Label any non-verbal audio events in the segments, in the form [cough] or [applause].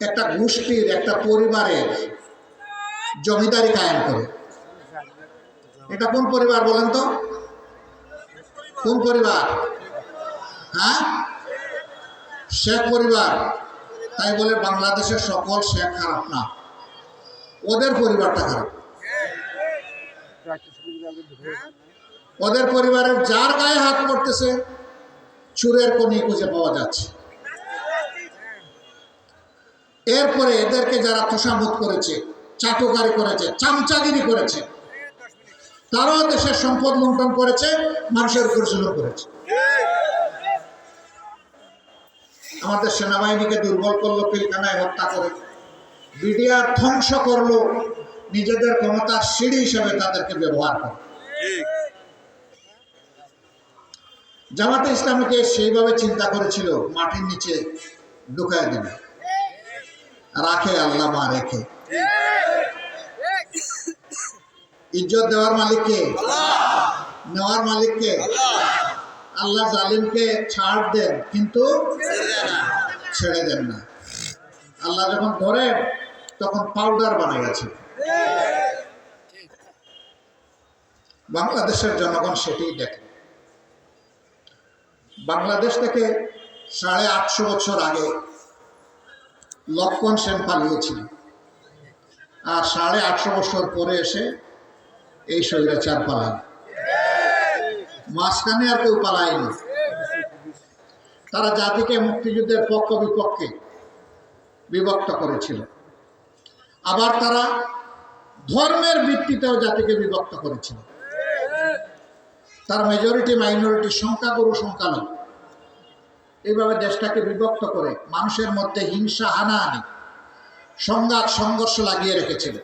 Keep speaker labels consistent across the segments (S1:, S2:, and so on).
S1: একটা গোষ্ঠীর, একটা পরিবারের জমিদারি কায়েম করে। এটা কোন পরিবার বলেন তো? কোন পরিবার? হ্যাঁ? শেখ পরিবার। তাই বলে বাংলাদেশের সকল শেখ খারাপ না। ওদের পরিবারটা খারাপ। ওদের পরিবারের যার গায়ে হাত পড়তেছে, চুরের কোনি খুঁজে পাওয়া যাচ্ছে। এরপরে এদেরকে যারা তোষামত করেছে, চাটুকারি করেছে, চামচাগিরি করেছে, তারাও দেশের সম্পদ লুণ্ঠন করেছে, মানুষের উপর জুলুম করেছে। আমাদের সেনাবাহিনীকে দুর্বল করল, পিলখানায় হত্যা করে। বিডিআর ধ্বংস করল, নিজেদের ক্ষমতার সিঁড়ি হিসেবে তাদেরকে ব্যবহার করে। জামাতে ইসলামীকে সেইভাবে চিন্তা করেছিল, মাটির নিচে ঢুকায় দিবে রাখে আল্লাহ মা রেখে। [coughs] ইজ্জত দেওয়ার মালিককে নেওয়ার মালিককে আল্লাহ। জালিমকে ছাড় দেন কিন্তু ছেড়ে দেন না। আল্লাহ যখন ধরেন তখন পাউডার বানাই গেছে। বাংলাদেশের জনগণ সেটাই দেখে। বাংলাদেশ থেকে সাড়ে আটশো বছর আগে লক্ষণ সেন পালিয়েছিল। আর সাড়ে আটশো বছর পরে এসে এই স্বৈরাচার পালান মাঝখানে আর কেউ পালায়নি। তারা জাতিকে মুক্তিযুদ্ধের পক্ষ বিপক্ষে বিভক্ত করেছিল। আবার তারা ধর্মের ভিত্তিতেও জাতিকে বিভক্ত করেছিল। তার মেজরিটি মাইনরিটি সংখ্যাগুরু, সংখ্যালঘু। এইভাবে দেশটাকে বিভক্ত করে মানুষের মধ্যে হিংসা, হানাহানি, সংঘাত, সংঘর্ষ লাগিয়ে রেখেছিল।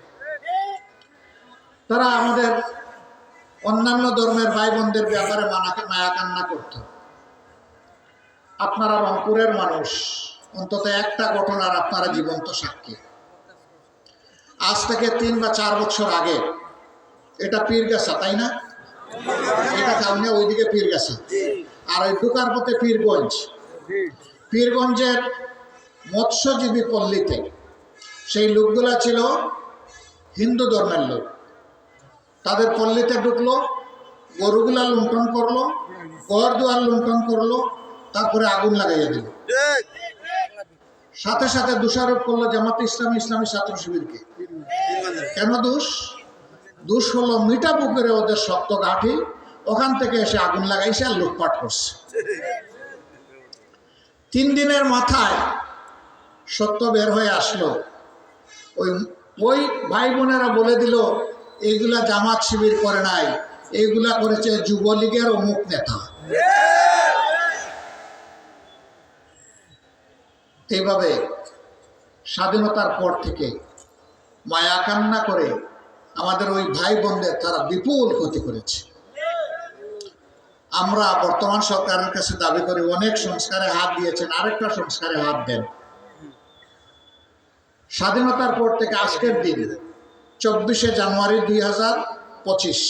S1: তারা আমাদের অন্যান্য ধর্মের ভাই বোনদের ব্যাপারে মানাকে মায়া কান্না করত। আপনারা রংপুরের মানুষ, অন্তত একটা ঘটনার আপনারা জীবন্ত সাক্ষী। আজ থেকে তিন বা চার বছর আগে, এটা পীরগাছা, তাই না? এটা কাউনে ওইদিকে পীরগাছা। আর ওই ঢুকার পথে পীরগঞ্জ। পীরগঞ্জের মৎস্যজীবী পল্লীতে। সেই লোকগুলা ছিল হিন্দু ধর্মের লোক। তাদের পল্লীতে ঢুকলো, গরুগুলা লুণ্ঠন করল, ঘর দুয়ার লুণ্ঠন করল, তারপরে আগুন লাগাইয়া দিল। সাথে সাথে দোষারোপ করল জামাত ইসলামী ইসলামী ছাত্র শিবিরকে। কেন দোষ? দোষ হলো মিঠা পুকুরে ওদের শক্ত গাঠি, ওখান থেকে এসে আগুন লাগাইছে আর লুটপাট করছে। তিন দিনের মাথায় সত্য বের হয়ে আসলো। ওই ওই ভাই বোনেরা বলে দিল, এইগুলা জামাত শিবির করে নাই, এইগুলা করেছে যুবলীগের অমুক নেতা। এইভাবে স্বাধীনতার পর থেকে মায়া কান্না করে আমাদের ওই ভাই বোনদের তারা বিপুল ক্ষতি করেছে। আমরা বর্তমান সরকারের কাছে দাবি করি, অনেক সংস্কারে হাত দিয়েছেন, আরেকটা সংস্কারে হাত দেন। স্বাধীনতার পর থেকে আজকের দিন, চব্বিশে জানুয়ারি দুই হাজার পঁচিশ,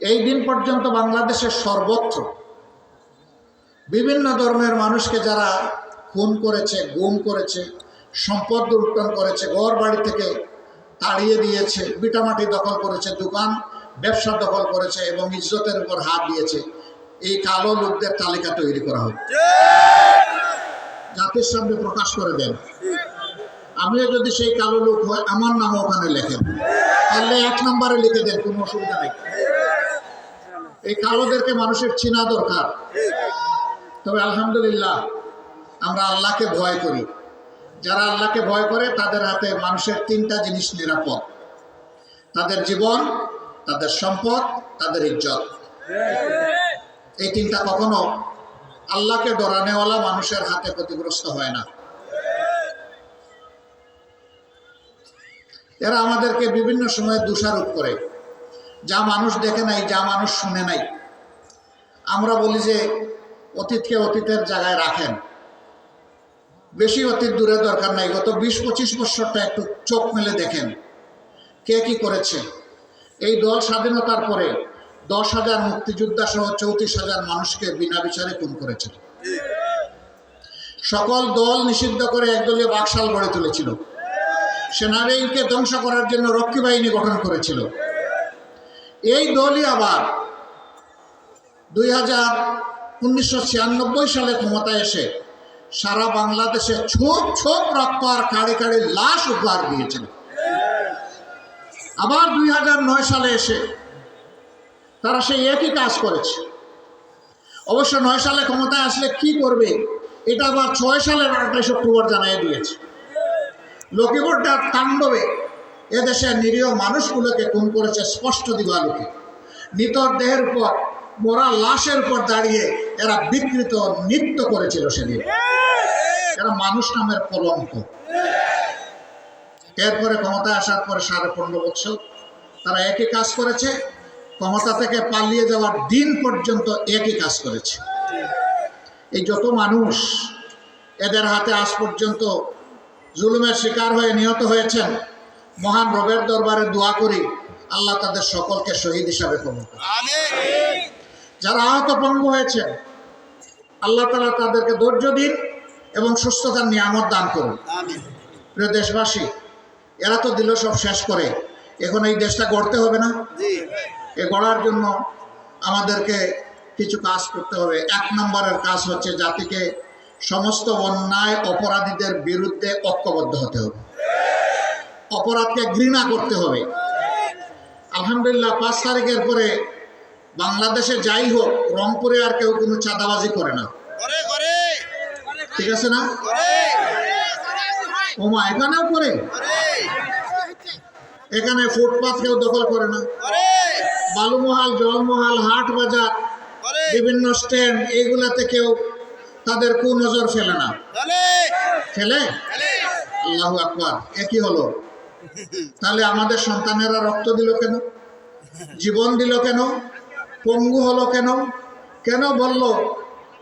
S1: এই দিন পর্যন্ত বাংলাদেশের সর্বত্র বিভিন্ন ধর্মের মানুষকে যারা খুন করেছে, গুম করেছে, সম্পদ লুণ্ঠন করেছে ঘর বাড়ি থেকে তাড়িয়ে দিয়েছে বিটামাটি দখল করেছে, দোকান ব্যবসা দখল করেছে এবং ইজ্জতের উপর হাত দিয়েছে। এই কালো লোকদের তালিকা তৈরি করা হোক। জাতির সামনে প্রকাশ করে দেন। আমিও যদি সেই কালো লোক হয়, আমার নাম ওখানে লেখেন। তাহলে এক নম্বরে লিখে দেন, কোনো অসুবিধা নেই। এই কালোদেরকে মানুষের চিনা দরকার। তবে আলহামদুলিল্লাহ, আমরা আল্লাহকে ভয় করি। যারা আল্লাহকে ভয় করে, তাদের হাতে মানুষের তিনটা জিনিস নিরাপদ। তাদের জীবন তাদের সম্পদ, তাদের ইজ্জত। এই তিনটা কখনো আল্লাহকে ডরানেওয়ালা মানুষের হাতে ক্ষতিগ্রস্ত হয় না। এরা আমাদেরকে বিভিন্ন সময় দোষারোপ করে। যা মানুষ দেখে নাই, যা মানুষ শুনে নাই। আমরা বলি যে, অতীতকে অতীতের জায়গায় রাখেন। বেশি অতীত দূরে দরকার নাই। গত বিশ পঁচিশ বছরটা একটু চোখ মেলে দেখেন। কে কি করেছে? এই দল স্বাধীনতার পরে দশ হাজার মুক্তিযোদ্ধা সহ চৌত্রিশ হাজার মানুষকে বিনা বিচারে খুন করেছে সকল দল নিষিদ্ধ করে একদলীয় বাকশাল গড়ে তুলেছিল। সেনাবাহিনীকে ধ্বংস করার জন্য রক্ষী বাহিনী গঠন করেছিল। এই দলই আবার দুই হাজার উনিশশো সালে ক্ষমতায় এসে সারা বাংলাদেশে ছোপ ছোপ রক্ত আর কাড়ে কাড়ে লাশ উপহার দিয়েছিল। আবার দুই হাজার নয় সালে এসে তারা সেই একই কাজ করেছে। অবশ্য নয় সালে ক্ষমতায় আসলে কি করবে, এটা আবার ছয় সালের আঠাশ অক্টোবর জানিয়ে দিয়েছে। লক্ষ্মীপুরটার তাণ্ডবে এদেশের নিরীহ মানুষগুলোকে খুন করেছে স্পষ্ট দিবালোকে। নিতর দেহের উপর, মরা লাশের উপর দাঁড়িয়ে এরা বিকৃত নৃত্য করেছিল সেদিন। এরা মানুষ নামের কলঙ্ক। এরপরে ক্ষমতায় আসার পরে সাড়ে পনেরো বছর তারা একই কাজ করেছে। ক্ষমতা থেকে পালিয়ে যাওয়ার দিন পর্যন্ত একই কাজ করেছে। এই যত মানুষ এদের হাতে আজ পর্যন্ত জুলুমের শিকার হয়ে নিহত হয়েছেন মহান রবের দরবারে দোয়া করি আল্লাহ তাদের সকলকে শহীদ হিসাবে কবুল যারা আহত পঙ্গু হয়েছেন আল্লাহ তালা তাদেরকে ধৈর্য দিন এবং সুস্থতার নিয়ামত দান করুন। প্রিয় দেশবাসী এরা তো দিল সব শেষ করে। এখন এই দেশটা গড়তে হবে না? এ গড়ার জন্য আমাদেরকে কিছু কাজ করতে হবে। এক নম্বরের কাজ হচ্ছে জাতিকে সমস্ত অন্যায় অপরাধীদের বিরুদ্ধে ঐক্যবদ্ধ হতে হবে। অপরাধকে ঘৃণা করতে হবে। আলহামদুলিল্লাহ পাঁচ তারিখের পরে বাংলাদেশে যাই হোক রংপুরে আর কেউ কোনো চাঁদাবাজি করে না। ঠিক আছে না? ওমা এখানেও করে এখানে ফুটপাথ কেউ দখল করে না। বালুমহাল, জলমহাল হাট বাজার বিভিন্ন স্ট্যান্ড, এইগুলাতে কেউ তাদের কুনজর ফেলে না। ফেলে? আল্লাহু আকবার। একই হলো? তাহলে আমাদের সন্তানেরা রক্ত দিল কেন? জীবন দিল কেন? পঙ্গু হলো কেন? কেন বলল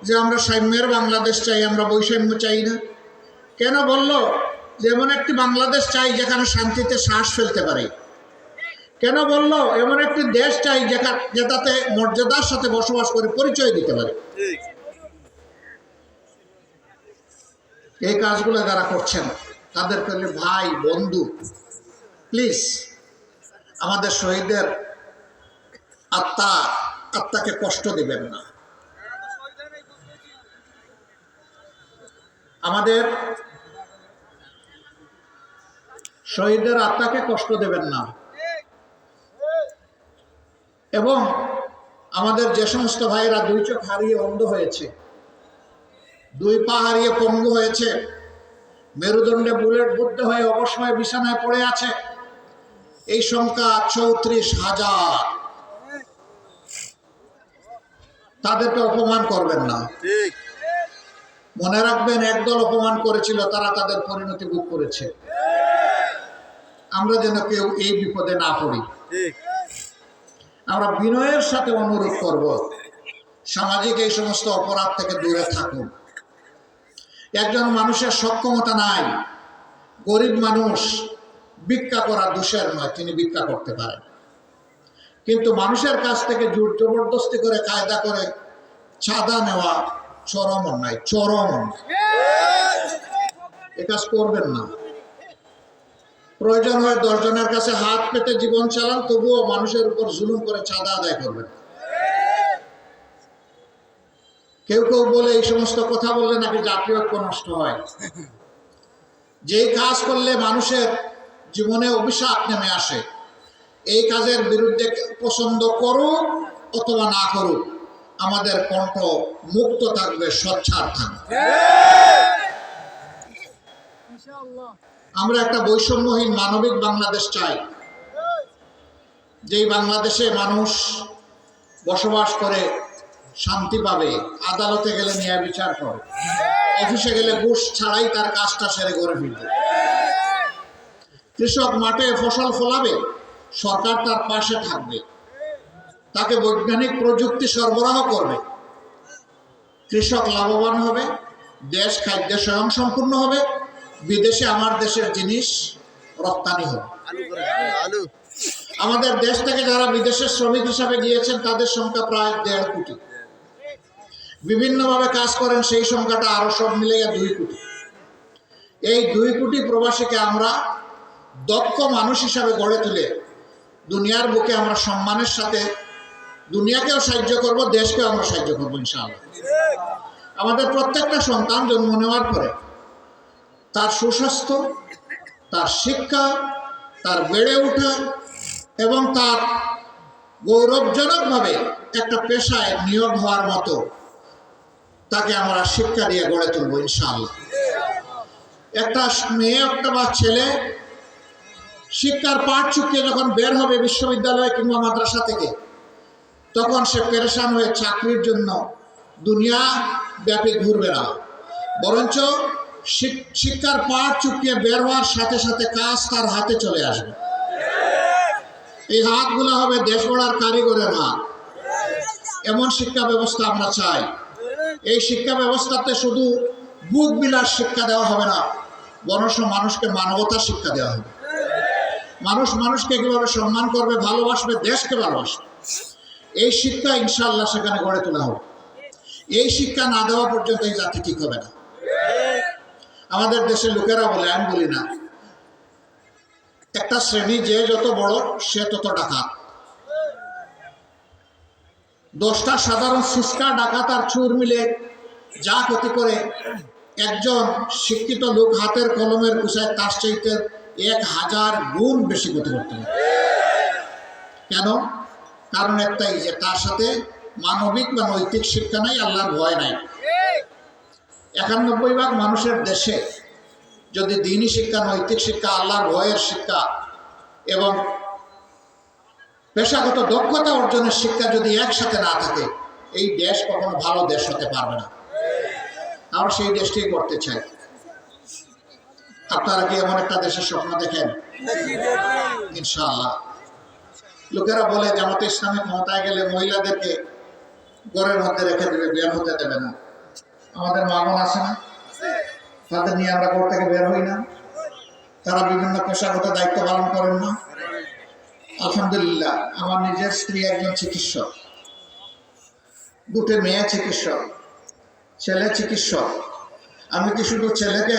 S1: যে আমরা সাম্যের বাংলাদেশ চাই, আমরা বৈষম্য চাই না? কেন বলল যে এমন একটি বাংলাদেশ চাই যেখানে শান্তিতে শ্বাস ফেলতে পারে। কেন বলল? এমন একটি দেশ চাই যেটাতে মর্যাদার সাথে বসবাস করে পরিচয় দিতে পারে। এই কাজগুলো যারা করছেন, তাদের পেলে ভাই, বন্ধু, প্লিজ, আমাদের শহীদদের আত্মা, আত্মাকে কষ্ট দিবেন না। আমাদের শহীদদের আত্মাকে কষ্ট দেবেন না। এবং আমাদের যে সমস্ত ভাইরা দুই চোখ হারিয়ে অন্ধ হয়েছে দুই পা হারিয়ে পঙ্গু হয়েছে মেরুদণ্ডে বুলেট বুদ্ধ হয়ে অবসময় বিছানায় পড়ে আছে এই সংখ্যা চৌত্রিশ হাজার। তাদেরকে অপমান করবেন না। মনে রাখবেন একদল অপমান করেছিল তারা তাদের পরিণতি ভোগ করেছে। আমরা যেন কেউ এই বিপদে না পড়ি। আমরা বিনয়ের সাথে অনুরোধ করব, সামাজিক এই সমস্ত অপরাধ থেকে দূরে থাকুন। একজন মানুষের সক্ষমতা নাই, গরিব মানুষ ভিক্ষা করা দোষের নয়, তিনি ভিক্ষা করতে পারেন। কিন্তু মানুষের কাছ থেকে জোর জবরদস্তি করে কায়দা করে চাঁদা নেওয়া চরম অন্যায় চরম অন্যায়। এ কাজ করবেন না। প্রয়োজন হয় দশজনের কাছে হাত পেতে জীবন চালান, তবুও মানুষের উপর জুলুম করে চাঁদা আদায় করবেন। কেউ কেউ বলে, এই সমস্ত কথা বললে নাকি জাতীয় ঐক্য নষ্ট হয়? যেই কাজ করলে মানুষের জীবনে অভিশাপ নেমে আসে, এই কাজের বিরুদ্ধে পছন্দ করুক অথবা না করুক, আমাদের কণ্ঠ মুক্ত থাকবে, সচ্ছার থাকবে। আমরা একটা বৈষম্যহীন মানবিক বাংলাদেশ চাই। যেই বাংলাদেশে মানুষ বসবাস করে, শান্তি পাবে, আদালতে গেলে ন্যায় বিচার করে অফিসে গেলে ঘুষ ছাড়াই তার কাজটা সেরে করে ফিরবে কৃষক মাঠে ফসল ফলাবে, সরকার তার পাশে থাকবে, তাকে বৈজ্ঞানিক প্রযুক্তি সরবরাহ করবে। কৃষক লাভবান হবে, দেশ খাদ্য স্বয়ং সম্পূর্ণ হবে বিদেশে আমার দেশের জিনিস রপ্তানি হবে আমাদের দেশ থেকে যারা বিদেশের শ্রমিক হিসাবে গিয়েছেন তাদের সংখ্যা প্রায় দেড় কোটি। বিভিন্নভাবে কাজ করেন সেই সংখ্যাটা আরও সব মিলে দুই কোটি। এই দুই কোটি প্রবাসীকে আমরা দক্ষ মানুষ হিসাবে গড়ে তুলে দুনিয়ার বুকে আমরা সম্মানের সাথে দুনিয়াকেও সাহায্য করব দেশকেও আমরা সাহায্য করব ইনশাআল্লাহ। আমাদের প্রত্যেকটা সন্তান জন্ম নেওয়ার পরে তার সুস্বাস্থ্য, তার শিক্ষা, তার বেড়ে ওঠা এবং তার গৌরবজনকভাবে একটা পেশায় নিয়োগ হওয়ার মতো তাকে আমরা শিক্ষা দিয়ে গড়ে তুলব ইনশাআল্লাহ। একটা মেয়ে, একটা বা ছেলে শিক্ষার পাঠ চুকিয়ে যখন বের হবে বিশ্ববিদ্যালয় কিংবা মাদ্রাসা থেকে, তখন সে পেরেশান হয়ে চাকরির জন্য দুনিয়া ব্যাপী ঘুরবে না। বরঞ্চ শিক্ষার পাঠ চুকিয়ে বের হওয়ার সাথে সাথে কাজ তার হাতে চলে আসবে। এই হাতগুলো হবে দেশ গড়ার কারিগরের হাত। এমন শিক্ষা ব্যবস্থা আমরা চাই। এই শিক্ষা ব্যবস্থাতে শুধু বুক বিলাস শিক্ষা দেওয়া হবে না বরং মানুষকে মানবতার শিক্ষা দেওয়া হবে। মানুষ মানুষকে কীভাবে সম্মান করবে, ভালোবাসবে, দেশকে ভালোবাসবে, এই শিক্ষা ইনশাল্লাহ সেখানে গড়ে তোলা হবে। এই শিক্ষা না দেওয়া পর্যন্ত এই জাতি ঠিক হবে না। আমাদের দেশের লোকেরা বলে, আমি বলি না। একটা শ্রেণি যে যত বড়, সে তত ডাকাত। দশটা সাধারণ সিস্কা ডাকাত আর চুর মিলে যা ক্ষতি করে, একজন শিক্ষিত লোক হাতের কলমের কুসায় তার চাইতে এক হাজার গুণ বেশি ক্ষতি করতে পারে। কেন? কারণ একটাই যে তার সাথে মানবিক বা নৈতিক শিক্ষা নাই, আল্লাহর ভয় নাই। একানব্বই ভাগ মানুষের দেশে যদি দিনই শিক্ষা, নৈতিক শিক্ষা, আল্লাহর ভয়ের শিক্ষা এবং পেশাগত দক্ষতা অর্জনের শিক্ষা যদি একসাথে না থাকে, এই দেশ কখনো ভালো দেশ হতে পারবে না। আমরা সেই দেশটাই করতে চাই। আপনারা কি এমন একটা দেশের স্বপ্ন দেখেন? ইনশাআল্লাহ। লোকেরা বলে, জামাতে ইসলামী ক্ষমতায় গেলে মহিলাদেরকে ঘরের মধ্যে রেখে দেবে, বের হতে দেবে না। আমাদের মা বোন আছে না? তাদের নিয়ে আমরা ঘর থেকে বের হই না। তারা বিভিন্ন পেশাগত দায়িত্ব পালন করেন না। আলহামদুলিল্লাহ, আমার নিজের স্ত্রী একজন চিকিৎসক। দুটো মেয়ে চিকিৎসক, ছেলে চিকিৎসক। আমি কি শুধু ছেলেকে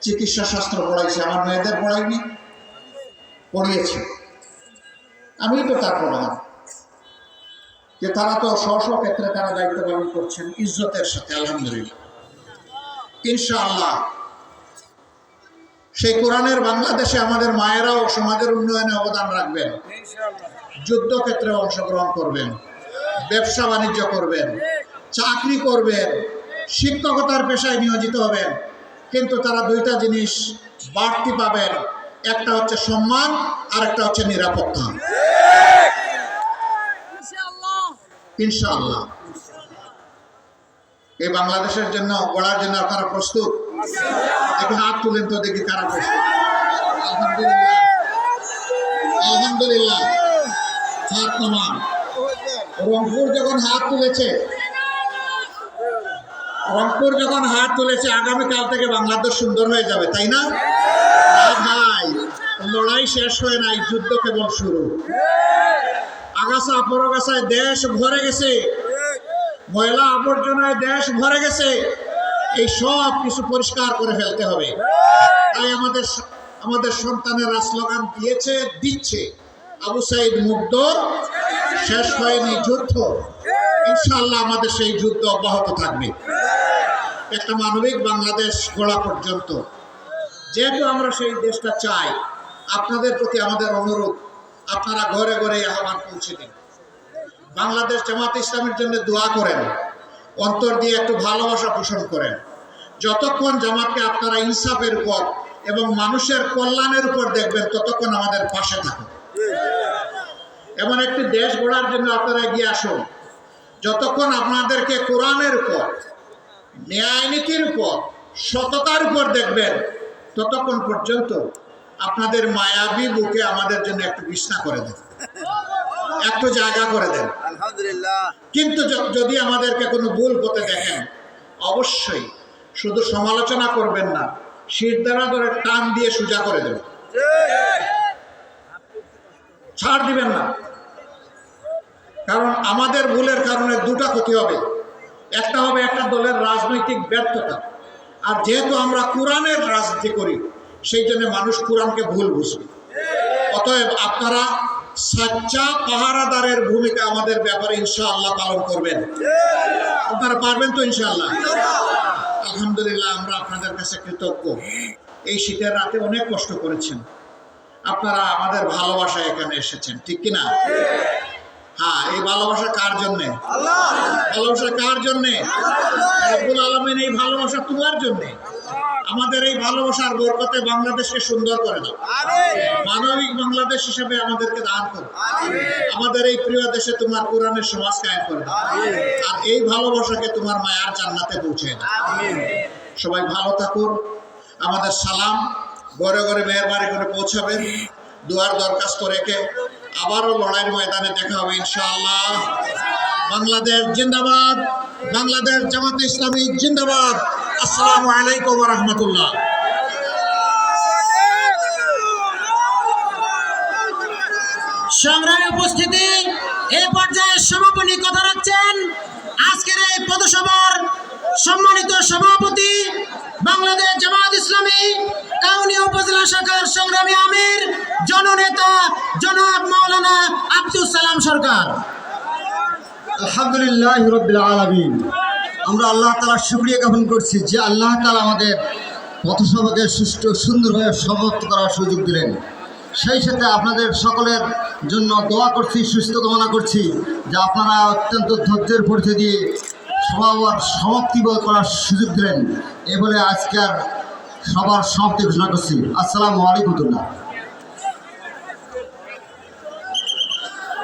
S1: চিকিৎসা শাস্ত্র পড়াইছি, আমার মেয়েদের পড়াইনি? পড়িয়েছি। আমি তো তার প্রমাণ যে তারা তো স্ব স্ব ক্ষেত্রে তারা দায়িত্ব পালন করছেন ইজ্জতের সাথে আলহামদুলিল্লাহ। ইনশাআল্লাহ সেই কোরআনের বাংলাদেশে আমাদের মায়েরাও সমাজের উন্নয়নে অবদান রাখবেন। যুদ্ধক্ষেত্রে অংশগ্রহণ করবেন ব্যবসা বাণিজ্য করবেন চাকরি করবেন শিক্ষকতার পেশায় নিয়োজিত হবেন। কিন্তু তারা দুইটা জিনিস বাড়তি পাবেন একটা হচ্ছে সম্মান আর একটা হচ্ছে নিরাপত্তা।
S2: ইনশাআল্লাহ।
S1: এই বাংলাদেশের জন্য, গড়ার জন্য আপনারা প্রস্তুত? একটু হাত তুলেন তো দেখি কারা প্রস্তুত। আলহামদুলিল্লাহ। আলহামদুলিল্লাহ। রংপুর যখন হাত তুলেছে, রংপুর যখন হাত তুলেছে, আগামীকাল থেকে বাংলাদেশ সুন্দর হয়ে যাবে, তাই না ভাই, লড়াই শেষ হয়ে নাই, যুদ্ধ কেবল শুরু। আগাছা, পরগাছায় দেশ ভরে গেছে। ময়লা আবর্জনায় দেশ ভরে গেছে। এই সব কিছু পরিষ্কার করে ফেলতে হবে। তাই আমাদের আমাদের সন্তানেরা স্লোগান দিয়েছে, দিচ্ছে। আবু সাইদ মুগ্ধ শেষ হয়নি যুদ্ধ। ইনশাল্লাহ আমাদের সেই যুদ্ধ অব্যাহত থাকবে। একটা মানবিক বাংলাদেশ গড়া পর্যন্ত। যেহেতু আমরা সেই দেশটা চাই, আপনাদের প্রতি আমাদের অনুরোধ আপনারা ঘরে ঘরে আহ্বান পৌঁছে দিন। বাংলাদেশ জামাত ইসলামের জন্য দোয়া করেন, অন্তর দিয়ে একটু ভালোবাসা পোষণ করেন। যতক্ষণ জামাতকে আপনারা ইনসাফের উপর এবং মানুষের কল্যাণের উপর দেখবেন, ততক্ষণ আমাদের পাশে থাকুন। এমন একটি দেশ গড়ার জন্য আপনারা এগিয়ে আসুন। যতক্ষণ আপনাদেরকে কোরআনের উপর, ন্যায় নীতির উপর, সততার উপর দেখবেন, ততক্ষণ পর্যন্ত আপনাদের মায়াবী বুকে আমাদের জন্য একটু বিছনা করে দেন। একটু জায়গা করে দেন।
S2: আলহামদুলিল্লাহ।
S1: কিন্তু যদি আমাদেরকে কোনো ভুল পথে দেখেন অবশ্যই শুধু সমালোচনা করবেন না শির দ্বারা ধরে টান দিয়ে সোজা করে দেবেন। ছাড় দিবেন না। কারণ আমাদের ভুলের কারণে দুটা ক্ষতি হবে। একটা হবে একটা দলের রাজনৈতিক ব্যর্থতা। আর যেহেতু আমরা কোরআনের রাজনীতি করি সেই জন্য মানুষ কোরআনকে ভুল বুঝবে অতএব আপনারা সাচ্চা পাহারাদারের ভূমিকা আমাদের ব্যাপারে ইনশাআল্লাহ পালন করবেন। আপনারা পারবেন তো ইনশাআল্লাহ? আলহামদুলিল্লাহ আমরা আপনাদের কাছে কৃতজ্ঞ। এই শীতের রাতে অনেক কষ্ট করেছেন। আপনারা আমাদের ভালোবাসায় এখানে এসেছেন ঠিক কি না হ্যাঁ এই ভালোবাসা কার জন্যে? ভালোবাসা কার জন্যে? আলমিন এই ভালোবাসা তোমার জন্যে। আমাদের এই ভালোবাসার বরকতে বাংলাদেশকে সুন্দর করে দাও। মানবিক বাংলাদেশ হিসেবে আমাদেরকে দান করো। আমাদের এই প্রিয় দেশে তোমার কোরআনের সমাজ কায়েম করে দাও। আর এই ভালোবাসাকে তোমার মায়ার জান্নাতে পৌঁছে দাও। সবাই ভালো থাকুন। আমাদের সালাম। ঘরে ঘরে মেয়ের বাড়ি করে পৌঁছাবেন। দুয়ার দরখাস্ত রেখে আবারও লড়াইয়ের ময়দানে দেখা হবে ইনশাআল্লাহ। বাংলাদেশ জিন্দাবাদ। বাংলাদেশ জামাত ইসলামী জিন্দাবাদ। আসসালামু আলাইকুম রহমতুল্লাহ।
S2: সংগ্রামী উপস্থিতি এই পর্যায়ে সমাপনী কথা রাখছেন আজকের এই পদসভার সম্মানিত সভাপতি বাংলাদেশ জামাত ইসলামী কাউনিয়া উপজেলা শাখার সংগ্রামী আমির, জননেতা জনাব মাওলানা আব্দুল সালাম সরকার।
S3: আলহামদুলিল্লাহ রবিল আলমিন। আমরা আল্লাহ তালার শুক্রিয়া জ্ঞাপন করছি যে আল্লাহ তালা আমাদের পথসভাকে সুষ্ঠু, সুন্দরভাবে সমাপ্ত করার সুযোগ দিলেন। সেই সাথে আপনাদের সকলের জন্য দোয়া করছি, সুস্থ কামনা করছি যে আপনারা অত্যন্ত ধৈর্যের পরিচয় দিয়ে সবার সমাপ্তি করার সুযোগ দিলেন। এ বলে আজকের সবার সমাপ্তি ঘোষণা করছি। আসসালামু আলাইকুম